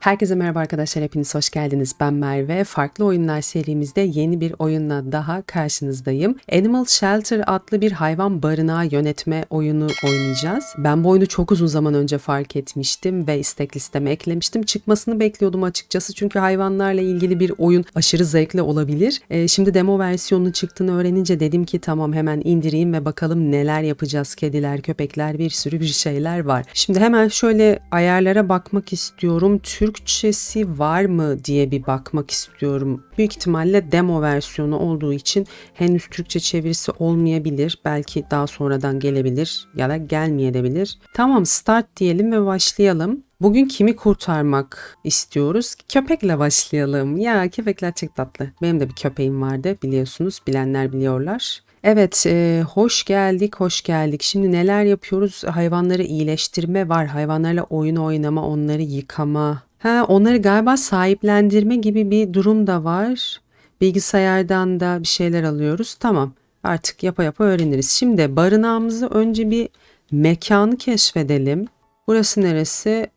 Herkese merhaba arkadaşlar, hepiniz hoş geldiniz. Ben Merve. Farklı Oyunlar serimizde yeni bir oyunla daha karşınızdayım. Animal Shelter adlı bir hayvan barınağı yönetme oyunu oynayacağız. Ben bu oyunu çok uzun zaman önce fark etmiştim ve istek listeme eklemiştim. Çıkmasını bekliyordum açıkçası çünkü hayvanlarla ilgili bir oyun aşırı zevkli olabilir. Ee, şimdi demo versiyonunun çıktığını öğrenince dedim ki tamam hemen indireyim ve bakalım neler yapacağız. Kediler, köpekler bir sürü bir şeyler var. Şimdi hemen şöyle ayarlara bakmak istiyorum. Türkçesi var mı diye bir bakmak istiyorum. Büyük ihtimalle demo versiyonu olduğu için henüz Türkçe çevirisi olmayabilir. Belki daha sonradan gelebilir ya da gelmeyebilir. Tamam start diyelim ve başlayalım. Bugün kimi kurtarmak istiyoruz? Köpekle başlayalım. Ya köpekler çok tatlı. Benim de bir köpeğim vardı biliyorsunuz. Bilenler biliyorlar. Evet, e, hoş geldik, hoş geldik. Şimdi neler yapıyoruz? Hayvanları iyileştirme var. Hayvanlarla oyun oynama, onları yıkama. Ha, onları galiba sahiplendirme gibi bir durum da var. Bilgisayardan da bir şeyler alıyoruz. Tamam, artık yapa yapa öğreniriz. Şimdi barınağımızı önce bir mekanı keşfedelim. Burası neresi?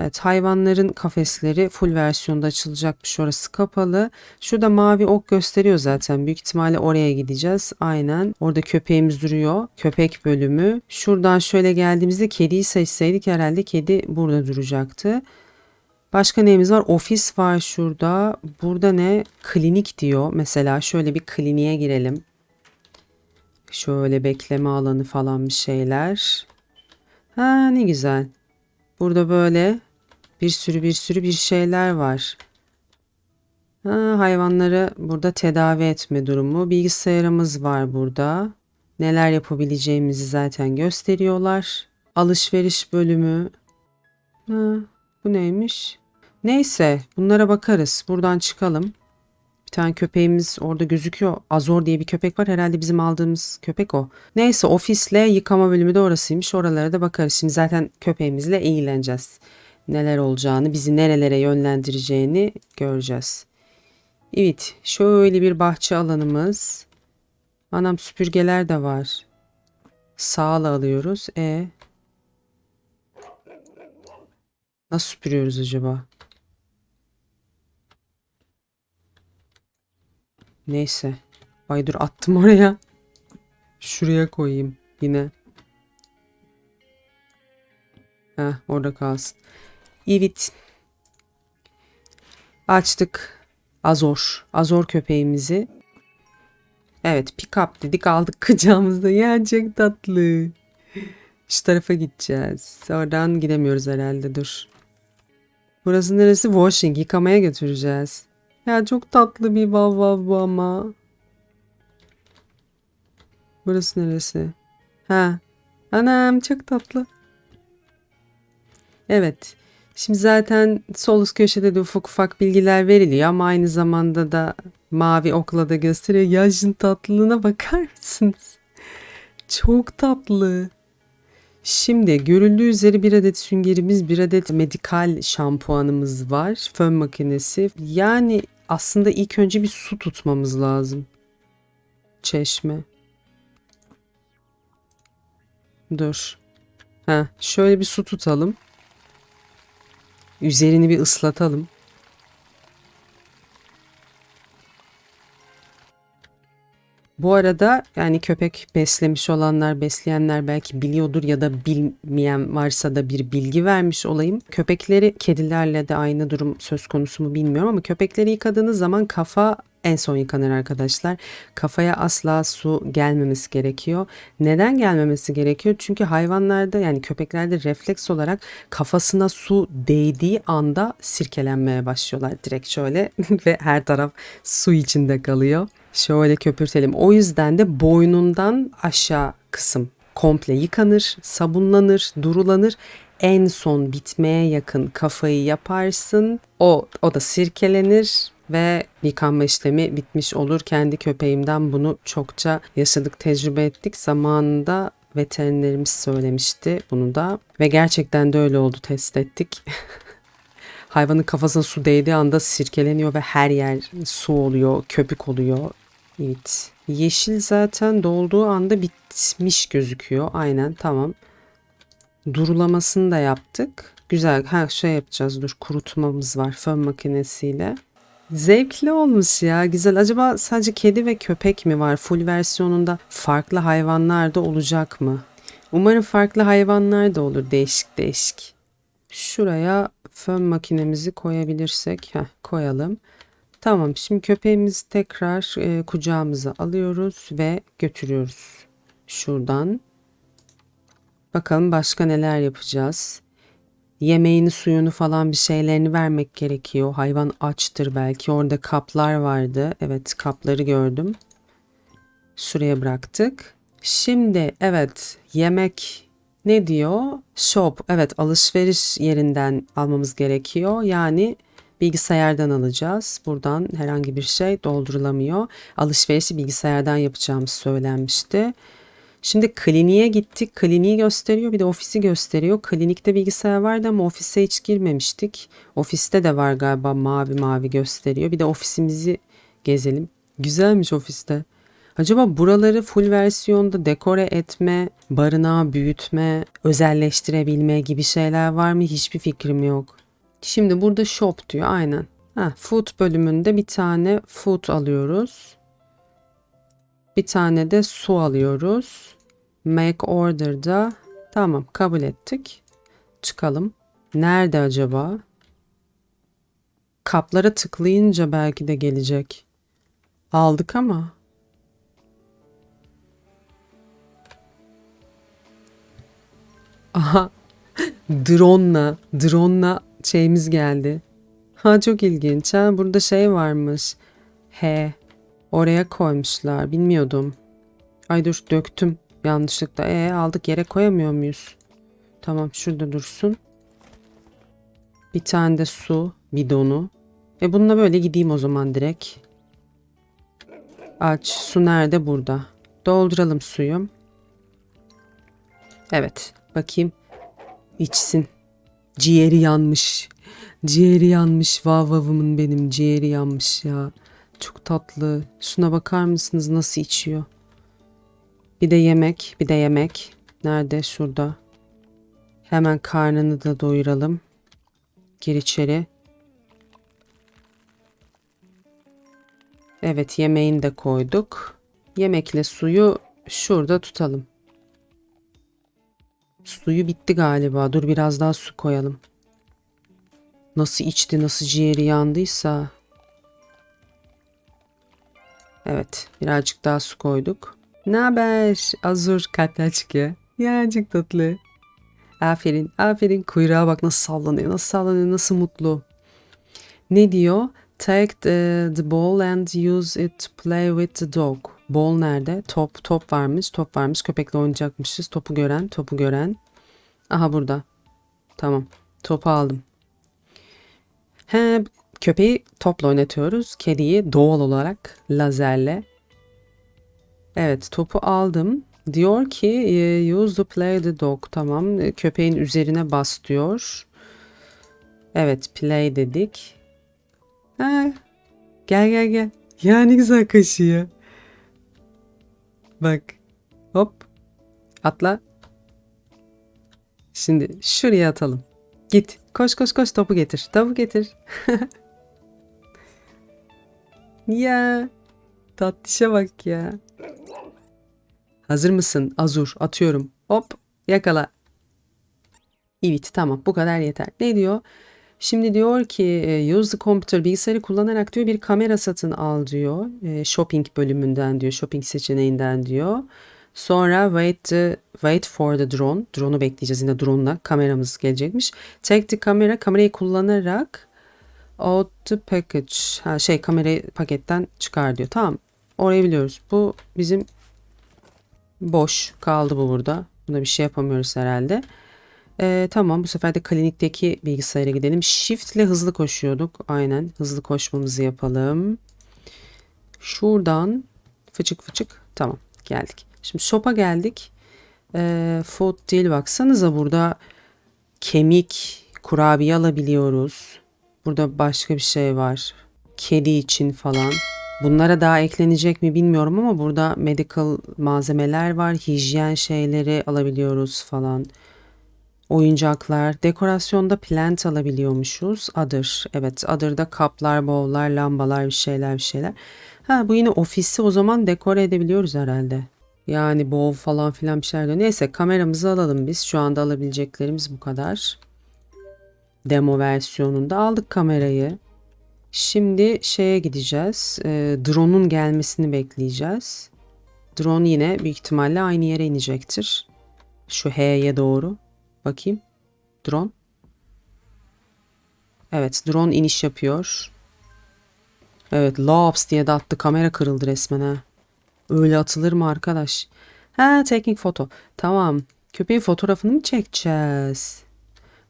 Evet hayvanların kafesleri full versiyonda açılacakmış orası kapalı. Şurada mavi ok gösteriyor zaten büyük ihtimalle oraya gideceğiz. Aynen orada köpeğimiz duruyor. Köpek bölümü. Şuradan şöyle geldiğimizde kediyi seçseydik herhalde kedi burada duracaktı. Başka neyimiz var? Ofis var şurada. Burada ne? Klinik diyor. Mesela şöyle bir kliniğe girelim. Şöyle bekleme alanı falan bir şeyler. Ha ne güzel. Burada böyle bir sürü bir sürü bir şeyler var. Ha, hayvanları burada tedavi etme durumu. Bilgisayarımız var burada. Neler yapabileceğimizi zaten gösteriyorlar. Alışveriş bölümü. Ha, bu neymiş? Neyse bunlara bakarız. Buradan çıkalım. Bir tane köpeğimiz orada gözüküyor. Azor diye bir köpek var. Herhalde bizim aldığımız köpek o. Neyse ofisle yıkama bölümü de orasıymış. Oralara da bakarız. Şimdi zaten köpeğimizle ilgileneceğiz. Neler olacağını, bizi nerelere yönlendireceğini göreceğiz. Evet, şöyle bir bahçe alanımız. Anam süpürgeler de var. Sağla alıyoruz. E Nasıl süpürüyoruz acaba? Neyse. Ay dur attım oraya. Şuraya koyayım yine. Heh, orada kalsın. Evet. Açtık. Azor. Azor köpeğimizi. Evet pick up dedik aldık kucağımızda. Ya tatlı. Şu tarafa gideceğiz. Oradan gidemiyoruz herhalde dur. Burası neresi? Washing. Yıkamaya götüreceğiz. Ya çok tatlı bir vav vav bu ama. Burası neresi? Ha. Anam çok tatlı. Evet. Şimdi zaten sol üst köşede de ufak ufak bilgiler veriliyor ama aynı zamanda da mavi okla da gösteriyor. Yaşın tatlılığına bakar mısınız? Çok tatlı. Şimdi görüldüğü üzere bir adet süngerimiz, bir adet medikal şampuanımız var. Fön makinesi. Yani aslında ilk önce bir su tutmamız lazım. Çeşme. Dur. Ha, şöyle bir su tutalım. Üzerini bir ıslatalım. Bu arada yani köpek beslemiş olanlar, besleyenler belki biliyordur ya da bilmeyen varsa da bir bilgi vermiş olayım. Köpekleri kedilerle de aynı durum söz konusu mu bilmiyorum ama köpekleri yıkadığınız zaman kafa en son yıkanır arkadaşlar. Kafaya asla su gelmemesi gerekiyor. Neden gelmemesi gerekiyor? Çünkü hayvanlarda yani köpeklerde refleks olarak kafasına su değdiği anda sirkelenmeye başlıyorlar direkt şöyle ve her taraf su içinde kalıyor. Şöyle köpürtelim. O yüzden de boynundan aşağı kısım komple yıkanır, sabunlanır, durulanır. En son bitmeye yakın kafayı yaparsın. O o da sirkelenir ve yıkanma işlemi bitmiş olur. Kendi köpeğimden bunu çokça yaşadık, tecrübe ettik. Zamanında veterinerimiz söylemişti bunu da ve gerçekten de öyle oldu test ettik. Hayvanın kafasına su değdiği anda sirkeleniyor ve her yer su oluyor, köpük oluyor. Evet. Yeşil zaten dolduğu anda bitmiş gözüküyor. Aynen tamam. Durulamasını da yaptık. Güzel. Ha şey yapacağız. Dur kurutmamız var fön makinesiyle. Zevkli olmuş ya. Güzel. Acaba sadece kedi ve köpek mi var? Full versiyonunda farklı hayvanlar da olacak mı? Umarım farklı hayvanlar da olur. Değişik değişik. Şuraya fön makinemizi koyabilirsek. Heh, koyalım. Tamam. Şimdi köpeğimizi tekrar e, kucağımıza alıyoruz ve götürüyoruz. Şuradan. Bakalım başka neler yapacağız. Yemeğini, suyunu falan bir şeylerini vermek gerekiyor. Hayvan açtır belki. Orada kaplar vardı. Evet, kapları gördüm. Şuraya bıraktık. Şimdi evet, yemek ne diyor? Shop. Evet, alışveriş yerinden almamız gerekiyor. Yani bilgisayardan alacağız. Buradan herhangi bir şey doldurulamıyor. Alışverişi bilgisayardan yapacağımız söylenmişti. Şimdi kliniğe gittik. Kliniği gösteriyor bir de ofisi gösteriyor. Klinikte bilgisayar vardı ama ofise hiç girmemiştik. Ofiste de var galiba mavi mavi gösteriyor. Bir de ofisimizi gezelim. Güzelmiş ofiste. Acaba buraları full versiyonda dekore etme, barınağı büyütme, özelleştirebilme gibi şeyler var mı? Hiçbir fikrim yok. Şimdi burada shop diyor aynen. Ha, food bölümünde bir tane food alıyoruz. Bir tane de su alıyoruz. Make order'da tamam kabul ettik. Çıkalım. Nerede acaba? Kaplara tıklayınca belki de gelecek. Aldık ama. Aha. Drone'la, drone'la şeyimiz geldi. Ha çok ilginç. Ha burada şey varmış. He. Oraya koymuşlar. Bilmiyordum. Ay dur döktüm yanlışlıkla. E aldık yere koyamıyor muyuz? Tamam şurada dursun. Bir tane de su bidonu. E bununla böyle gideyim o zaman direkt. Aç. Su nerede? Burada. Dolduralım suyu. Evet. Bakayım. İçsin. Ciğeri yanmış. Ciğeri yanmış. Vavavımın benim ciğeri yanmış ya. Çok tatlı. Şuna bakar mısınız nasıl içiyor? Bir de yemek, bir de yemek. Nerede? Şurada. Hemen karnını da doyuralım. Gir içeri. Evet, yemeğini de koyduk. Yemekle suyu şurada tutalım. Suyu bitti galiba. Dur biraz daha su koyalım. Nasıl içti, nasıl ciğeri yandıysa. Evet, birazcık daha su koyduk. Ne haber? Azur kalpler çıkıyor. Ya çok tatlı. Aferin, aferin. Kuyruğa bak nasıl sallanıyor, nasıl sallanıyor, nasıl mutlu. Ne diyor? Take the, the ball and use it to play with the dog. Ball nerede? Top, top varmış, top varmış. Köpekle oynayacakmışız. Topu gören, topu gören. Aha burada. Tamam. Topu aldım. He, köpeği topla oynatıyoruz. Kediyi doğal olarak lazerle. Evet topu aldım. Diyor ki e, use to play the dog. Tamam e, köpeğin üzerine bas diyor. Evet play dedik. Ha, gel gel gel. Ya ne güzel kaşıyor. Bak. Hop. Atla. Şimdi şuraya atalım. Git. Koş koş koş topu getir. Topu getir. ya. Tatlışa bak ya. Hazır mısın? Azur. Atıyorum. Hop. Yakala. Evet tamam bu kadar yeter. Ne diyor? Şimdi diyor ki e, use the computer bilgisayarı kullanarak diyor bir kamera satın al diyor. E, shopping bölümünden diyor. Shopping seçeneğinden diyor. Sonra wait the, wait for the drone. Drone'u bekleyeceğiz. Yine drone'la kameramız gelecekmiş. Take the camera. Kamerayı kullanarak out the package. Ha, şey kamerayı paketten çıkar diyor. Tamam. Orayı biliyoruz. Bu bizim boş kaldı bu burada. Buna bir şey yapamıyoruz herhalde. Ee, tamam bu sefer de klinikteki bilgisayara gidelim. Shift ile hızlı koşuyorduk. Aynen hızlı koşmamızı yapalım. Şuradan fıçık fıçık tamam geldik. Şimdi shop'a geldik. Ee, food değil baksanıza burada kemik kurabiye alabiliyoruz. Burada başka bir şey var. Kedi için falan. Bunlara daha eklenecek mi bilmiyorum ama burada medical malzemeler var. Hijyen şeyleri alabiliyoruz falan. Oyuncaklar, dekorasyonda plant alabiliyormuşuz. Other, evet other'da kaplar, bowl'lar, lambalar bir şeyler bir şeyler. Ha bu yine ofisi o zaman dekore edebiliyoruz herhalde. Yani bowl falan filan bir şeyler. Neyse kameramızı alalım biz. Şu anda alabileceklerimiz bu kadar. Demo versiyonunda aldık kamerayı. Şimdi şeye gideceğiz. E, drone'un gelmesini bekleyeceğiz. Drone yine büyük ihtimalle aynı yere inecektir. Şu H'ye doğru. Bakayım. Drone. Evet drone iniş yapıyor. Evet Lops diye de attı. Kamera kırıldı resmen ha. Öyle atılır mı arkadaş? Ha teknik foto. Tamam. Köpeğin fotoğrafını mı çekeceğiz?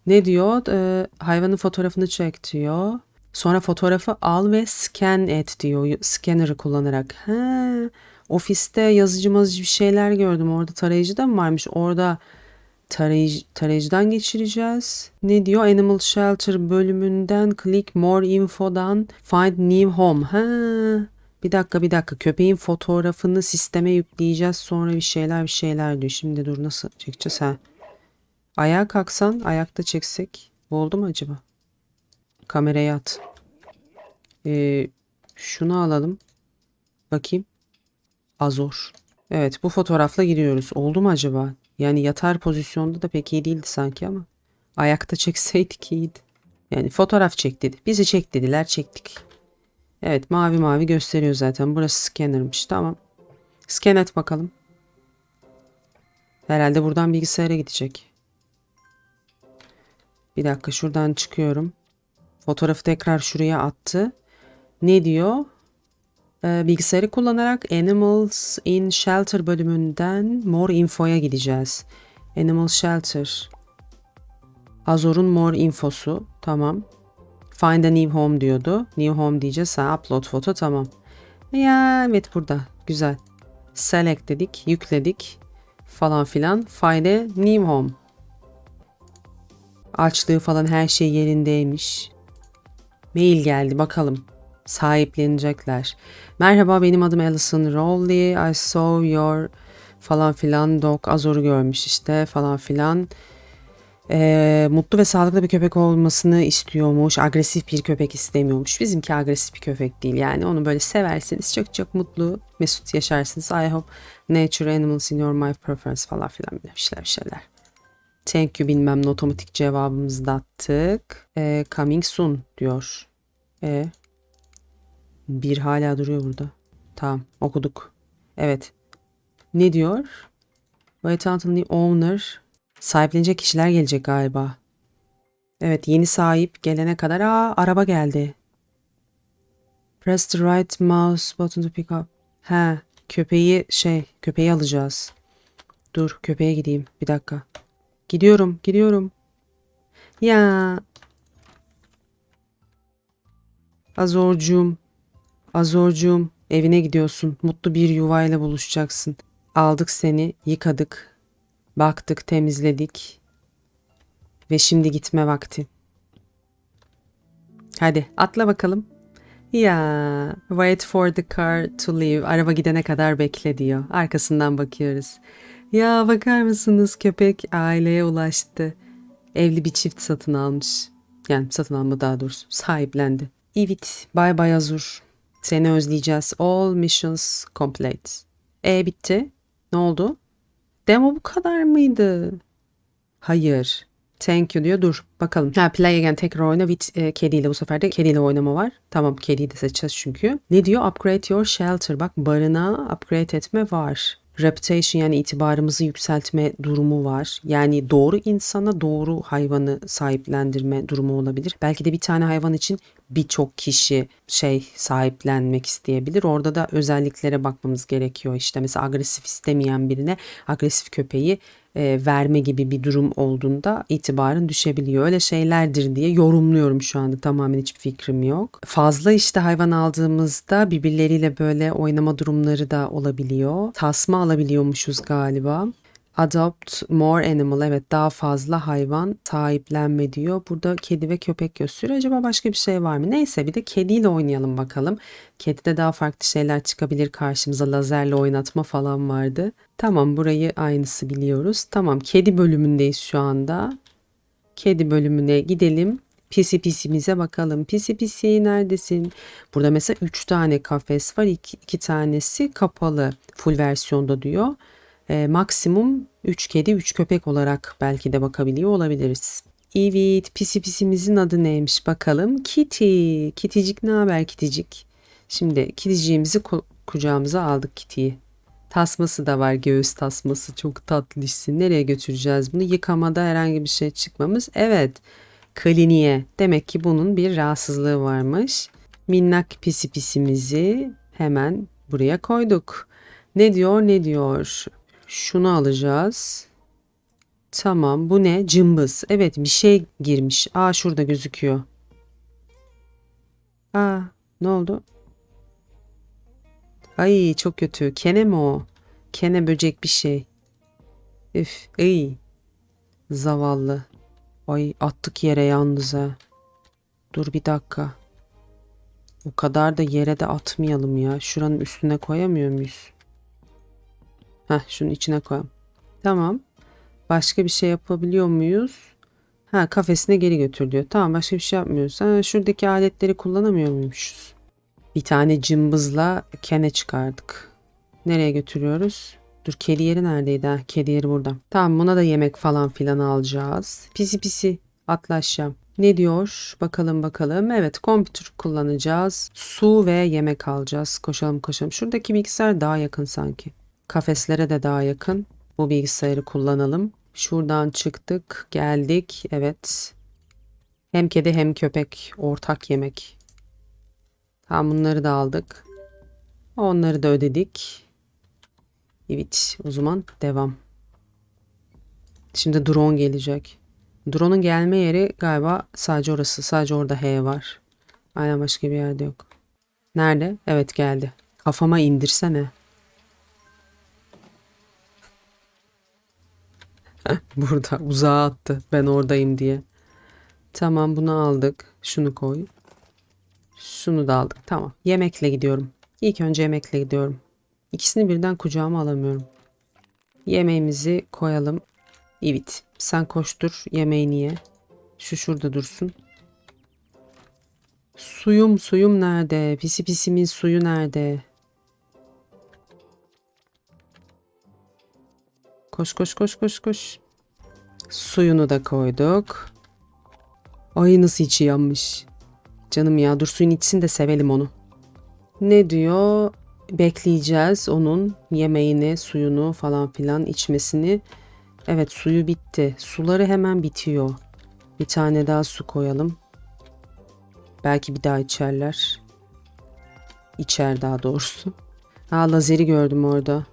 Ne diyor? Ee, hayvanın fotoğrafını çek diyor. Sonra fotoğrafı al ve scan et diyor. Scanner'ı kullanarak. Ha, ofiste yazıcı mazıcı bir şeyler gördüm. Orada tarayıcı da mı varmış? Orada tarayıcı, tarayıcıdan geçireceğiz. Ne diyor? Animal Shelter bölümünden click more info'dan find new home. Ha, bir dakika bir dakika. Köpeğin fotoğrafını sisteme yükleyeceğiz. Sonra bir şeyler bir şeyler diyor. Şimdi dur nasıl çekeceğiz ha? Ayağa kalksan ayakta çeksek oldu mu acaba? Kameraya at. Ee, şunu alalım. Bakayım. Azor. Evet bu fotoğrafla giriyoruz. Oldu mu acaba? Yani yatar pozisyonda da pek iyi değildi sanki ama. Ayakta çekseydik iyiydi. Yani fotoğraf çek dedi. Bizi çek dediler çektik. Evet mavi mavi gösteriyor zaten. Burası scanner'mış tamam. Scan et bakalım. Herhalde buradan bilgisayara gidecek. Bir dakika şuradan çıkıyorum. Fotoğrafı tekrar şuraya attı. Ne diyor? Ee, bilgisayarı kullanarak Animals in Shelter bölümünden More Info'ya gideceğiz. Animal Shelter. Azor'un More Infosu. Tamam. Find a New Home diyordu. New Home diyeceğiz. Ha, upload foto tamam. Ya evet burada. Güzel. Select dedik. Yükledik. Falan filan. Find a New Home. Açlığı falan her şey yerindeymiş. Mail geldi bakalım. Sahiplenecekler. Merhaba benim adım Alison Rowley. I saw your falan filan dog Azor'u görmüş işte falan filan. Ee, mutlu ve sağlıklı bir köpek olmasını istiyormuş. Agresif bir köpek istemiyormuş. Bizimki agresif bir köpek değil yani. Onu böyle seversiniz. Çok çok mutlu, mesut yaşarsınız. I hope nature animals in your my preference falan filan bir bir şeyler. Thank you bilmem ne otomatik cevabımızı da attık. Ee, coming soon diyor. E bir hala duruyor burada. Tamam okuduk. Evet. Ne diyor? Wait until owner. Sahiplenecek kişiler gelecek galiba. Evet yeni sahip gelene kadar aa araba geldi. Press the right mouse button to pick up. He köpeği şey köpeği alacağız. Dur köpeğe gideyim bir dakika. Gidiyorum gidiyorum. Ya. Azorcuğum Azorcuğum evine gidiyorsun. Mutlu bir yuvayla buluşacaksın. Aldık seni, yıkadık, baktık, temizledik. Ve şimdi gitme vakti. Hadi atla bakalım. Ya, wait for the car to leave. Araba gidene kadar bekle diyor. Arkasından bakıyoruz. Ya bakar mısınız köpek aileye ulaştı. Evli bir çift satın almış. Yani satın alma daha doğrusu sahiplendi. Evet, bye bye Azur. Seni özleyeceğiz. All missions complete. E bitti. Ne oldu? Demo bu kadar mıydı? Hayır. Thank you diyor. Dur bakalım. Ha play again tekrar oyna with e, kediyle bu sefer de kediyle oynama var. Tamam kediyi de seçeceğiz çünkü. Ne diyor? Upgrade your shelter. Bak barınağı upgrade etme var. Reputation yani itibarımızı yükseltme durumu var. Yani doğru insana doğru hayvanı sahiplendirme durumu olabilir. Belki de bir tane hayvan için birçok kişi şey sahiplenmek isteyebilir. Orada da özelliklere bakmamız gerekiyor. İşte mesela agresif istemeyen birine agresif köpeği e, verme gibi bir durum olduğunda itibarın düşebiliyor. Öyle şeylerdir diye yorumluyorum şu anda tamamen hiçbir fikrim yok. Fazla işte hayvan aldığımızda birbirleriyle böyle oynama durumları da olabiliyor. Tasma alabiliyormuşuz galiba. Adopt more animal evet daha fazla hayvan sahiplenme diyor. Burada kedi ve köpek gösteriyor. Acaba başka bir şey var mı? Neyse bir de kediyle oynayalım bakalım. Kedide daha farklı şeyler çıkabilir karşımıza. Lazerle oynatma falan vardı. Tamam burayı aynısı biliyoruz. Tamam kedi bölümündeyiz şu anda. Kedi bölümüne gidelim. Pisi pisimize bakalım. Pisi pisi neredesin? Burada mesela 3 tane kafes var. 2 iki tanesi kapalı. Full versiyonda diyor. E, maksimum 3 kedi 3 köpek olarak belki de bakabiliyor olabiliriz. Evet pisi pisimizin adı neymiş bakalım. Kitty. Kiticik ne haber kiticik? Şimdi kiticiğimizi ku- kucağımıza aldık Kitty'yi. Tasması da var göğüs tasması çok tatlışsın. Nereye götüreceğiz bunu? Yıkamada herhangi bir şey çıkmamız. Evet kliniğe. Demek ki bunun bir rahatsızlığı varmış. Minnak pisi pisimizi hemen buraya koyduk. Ne diyor ne diyor? Şunu alacağız. Tamam bu ne? Cımbız. Evet bir şey girmiş. Aa şurada gözüküyor. Aa ne oldu? Ay çok kötü. Kene mi o? Kene böcek bir şey. Üf, iyi. Zavallı. Ay attık yere yalnız ha. Dur bir dakika. O kadar da yere de atmayalım ya. Şuranın üstüne koyamıyor muyuz? Heh şunun içine koyalım. Tamam. Başka bir şey yapabiliyor muyuz? Ha kafesine geri götür diyor. Tamam başka bir şey yapmıyoruz. Ha, şuradaki aletleri kullanamıyor muymuşuz? Bir tane cımbızla kene çıkardık. Nereye götürüyoruz? Dur kedi yeri neredeydi? Ha, kedi yeri burada. Tamam buna da yemek falan filan alacağız. Pisi pisi atla. Ne diyor? Bakalım bakalım. Evet kompütür kullanacağız. Su ve yemek alacağız. Koşalım koşalım. Şuradaki bilgisayar daha yakın sanki. Kafeslere de daha yakın. Bu bilgisayarı kullanalım. Şuradan çıktık. Geldik. Evet. Hem kedi hem köpek. Ortak yemek. Tamam bunları da aldık. Onları da ödedik. Evet o zaman devam. Şimdi drone gelecek. Drone'un gelme yeri galiba sadece orası. Sadece orada H var. Aynen başka bir yerde yok. Nerede? Evet geldi. Kafama indirsene. Burada uzağa attı. Ben oradayım diye. Tamam bunu aldık. Şunu koy. Şunu da aldık. Tamam. Yemekle gidiyorum. İlk önce yemekle gidiyorum. İkisini birden kucağıma alamıyorum. Yemeğimizi koyalım. Evet. Sen koştur. Yemeğini ye. Şu şurada dursun. Suyum suyum nerede? Pisi pisimin suyu nerede? Koş koş koş koş koş. Suyunu da koyduk. Ay nasıl içi yanmış. Canım ya dur suyun içsin de sevelim onu. Ne diyor? Bekleyeceğiz onun yemeğini, suyunu falan filan içmesini. Evet suyu bitti. Suları hemen bitiyor. Bir tane daha su koyalım. Belki bir daha içerler. İçer daha doğrusu. Ha lazeri gördüm orada.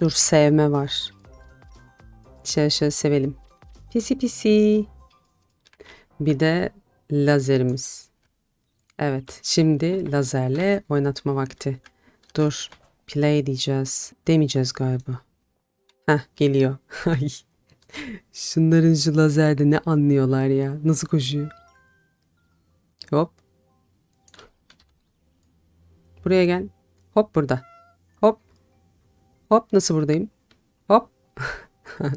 Dur sevme var. Şöyle şöyle sevelim. Pisi pisi. Bir de lazerimiz. Evet, şimdi lazerle oynatma vakti. Dur, play diyeceğiz. Demeyeceğiz galiba. Heh, geliyor. Ay. Şunların şu lazerde ne anlıyorlar ya. Nasıl koşuyor? Hop. Buraya gel. Hop burada. Hop. Nasıl buradayım? Hop.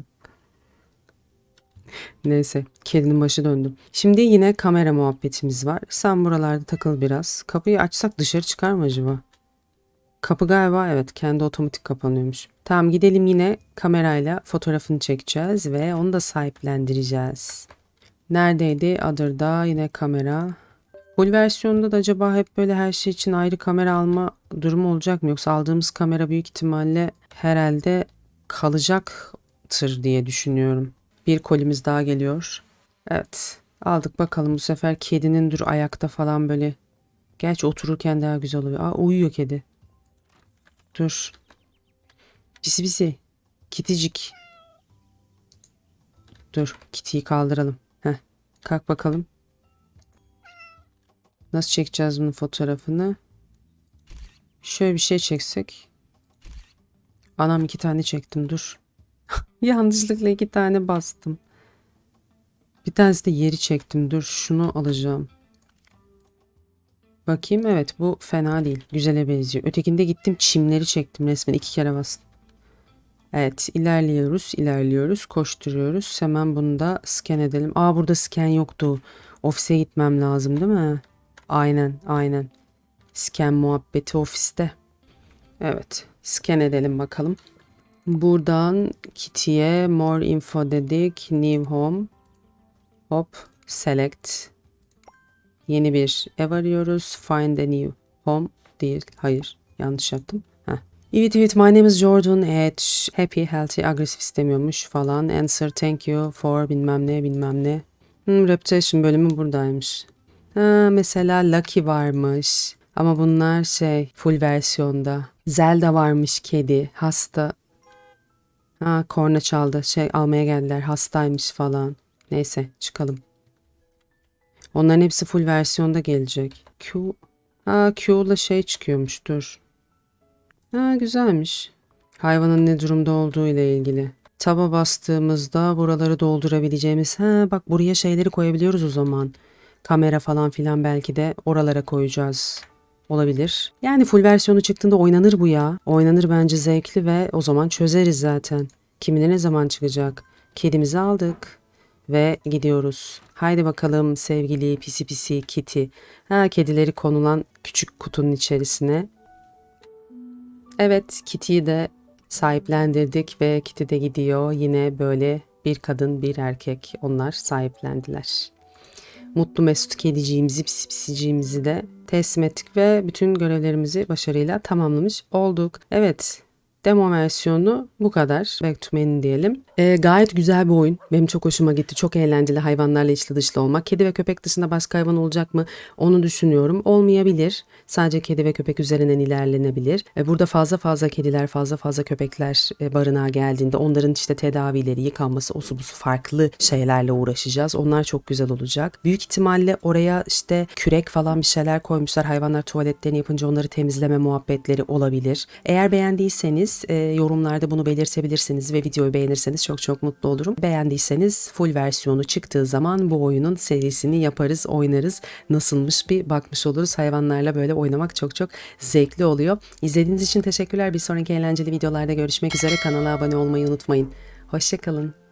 Neyse kedinin başı döndü. Şimdi yine kamera muhabbetimiz var. Sen buralarda takıl biraz. Kapıyı açsak dışarı çıkar mı acaba? Kapı galiba evet kendi otomatik kapanıyormuş. Tamam gidelim yine kamerayla fotoğrafını çekeceğiz ve onu da sahiplendireceğiz. Neredeydi? Other'da yine kamera. Full versiyonda da acaba hep böyle her şey için ayrı kamera alma durumu olacak mı? Yoksa aldığımız kamera büyük ihtimalle herhalde kalacaktır diye düşünüyorum. Bir kolimiz daha geliyor. Evet. Aldık bakalım bu sefer kedinin dur ayakta falan böyle. Gerçi otururken daha güzel oluyor. Aa uyuyor kedi. Dur. Pisi pisi. Kiticik. Dur. Kitiyi kaldıralım. Heh. Kalk bakalım. Nasıl çekeceğiz bunun fotoğrafını? Şöyle bir şey çeksek. Anam iki tane çektim dur. Yanlışlıkla iki tane bastım. Bir tanesi de yeri çektim. Dur şunu alacağım. Bakayım evet bu fena değil. Güzele benziyor. Ötekinde gittim çimleri çektim resmen iki kere bastım. Evet ilerliyoruz ilerliyoruz koşturuyoruz. Hemen bunu da scan edelim. Aa burada scan yoktu. Ofise gitmem lazım değil mi? Aynen aynen. Scan muhabbeti ofiste. Evet scan edelim bakalım. Buradan Kitty'ye more info dedik. New home. Hop select. Yeni bir ev arıyoruz. Find a new home değil. Hayır yanlış yaptım. Evet evet my name is Jordan at happy healthy agresif istemiyormuş falan. Answer thank you for bilmem ne bilmem ne. Hmm, reputation bölümü buradaymış. Ha, mesela Lucky varmış. Ama bunlar şey full versiyonda. Zelda varmış kedi. Hasta. Ha korna çaldı. Şey almaya geldiler. Hastaymış falan. Neyse çıkalım. Onların hepsi full versiyonda gelecek. Q. Ha Q'la şey çıkıyormuş dur. Ha güzelmiş. Hayvanın ne durumda olduğu ile ilgili. Taba bastığımızda buraları doldurabileceğimiz. Ha bak buraya şeyleri koyabiliyoruz o zaman. Kamera falan filan belki de oralara koyacağız. Olabilir. Yani full versiyonu çıktığında oynanır bu ya. Oynanır bence zevkli ve o zaman çözeriz zaten. Kimine ne zaman çıkacak? Kedimizi aldık ve gidiyoruz. Haydi bakalım sevgili pisi pisi Kitty. Ha kedileri konulan küçük kutunun içerisine. Evet Kitty'yi de sahiplendirdik ve Kitty de gidiyor. Yine böyle bir kadın bir erkek onlar sahiplendiler. Mutlu mesut kediciğimizi pisi pisiciğimizi de teslim ettik ve bütün görevlerimizi başarıyla tamamlamış olduk. Evet Demo versiyonu bu kadar. Back to menu diyelim. Ee, gayet güzel bir oyun. Benim çok hoşuma gitti. Çok eğlenceli hayvanlarla içli dışlı olmak. Kedi ve köpek dışında başka hayvan olacak mı? Onu düşünüyorum. Olmayabilir. Sadece kedi ve köpek üzerinden ilerlenebilir. Ee, burada fazla fazla kediler, fazla fazla köpekler e, barınağa geldiğinde onların işte tedavileri, yıkanması, osu busu farklı şeylerle uğraşacağız. Onlar çok güzel olacak. Büyük ihtimalle oraya işte kürek falan bir şeyler koymuşlar. Hayvanlar tuvaletlerini yapınca onları temizleme muhabbetleri olabilir. Eğer beğendiyseniz e, yorumlarda bunu belirtebilirsiniz ve videoyu beğenirseniz çok çok mutlu olurum. Beğendiyseniz full versiyonu çıktığı zaman bu oyunun serisini yaparız, oynarız. Nasılmış bir bakmış oluruz. Hayvanlarla böyle oynamak çok çok zevkli oluyor. İzlediğiniz için teşekkürler. Bir sonraki eğlenceli videolarda görüşmek üzere. Kanala abone olmayı unutmayın. Hoşçakalın.